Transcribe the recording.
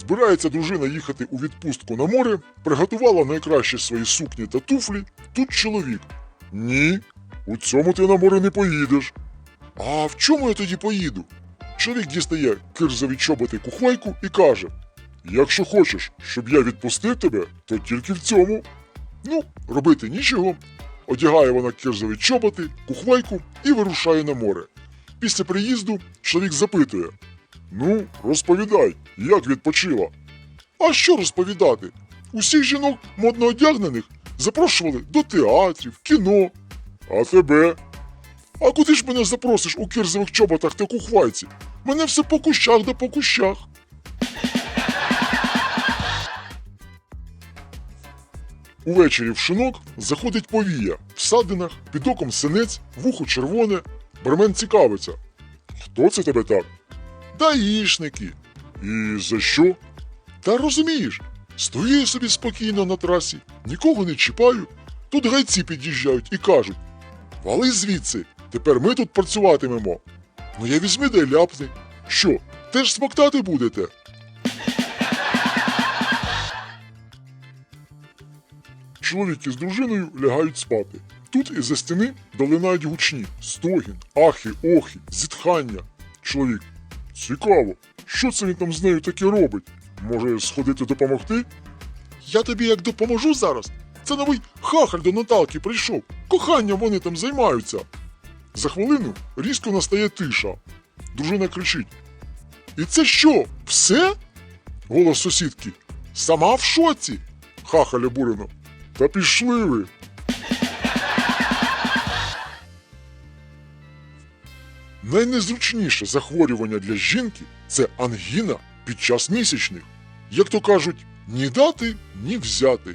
Збирається дружина їхати у відпустку на море, приготувала найкращі свої сукні та туфлі. Тут чоловік. Ні, у цьому ти на море не поїдеш. А в чому я тоді поїду? Чоловік дістає кирзові чоботи кухвайку і каже: Якщо хочеш, щоб я відпустив тебе, то тільки в цьому. Ну, робити нічого. Одягає вона кирзові чоботи, кухвайку і вирушає на море. Після приїзду чоловік запитує: Ну, розповідай, як відпочила? А що розповідати? Усіх жінок модно одягнених запрошували до театрів, кіно. А тебе? А куди ж мене запросиш у кирзових чоботах та кухвайці? Мене все по кущах да по кущах. Увечері в шинок заходить повія, в садинах, під оком синець, вухо червоне. Бармен цікавиться. Хто це тебе так? Даїшники. І за що? Та розумієш, стою собі спокійно на трасі, нікого не чіпаю. Тут гайці під'їжджають і кажуть: Вали звідси, тепер ми тут працюватимемо. Ну я візьми й ляпни. Що, теж смоктати будете? Чоловік із дружиною лягають спати. Тут із-за стіни долинають гучні стогін, ахи, охи, зітхання. Чоловік. Цікаво, що це він там з нею таке робить? Може, сходити допомогти? Я тобі як допоможу зараз. Це новий хахаль до Наталки прийшов. Коханням вони там займаються. За хвилину різко настає тиша. Дружина кричить: І це що? Все? Голос сусідки. Сама в шоці. Хахаль обурено. Та пішли ви. Найнезручніше захворювання для жінки це ангіна під час місячних. Як то кажуть, ні дати, ні взяти.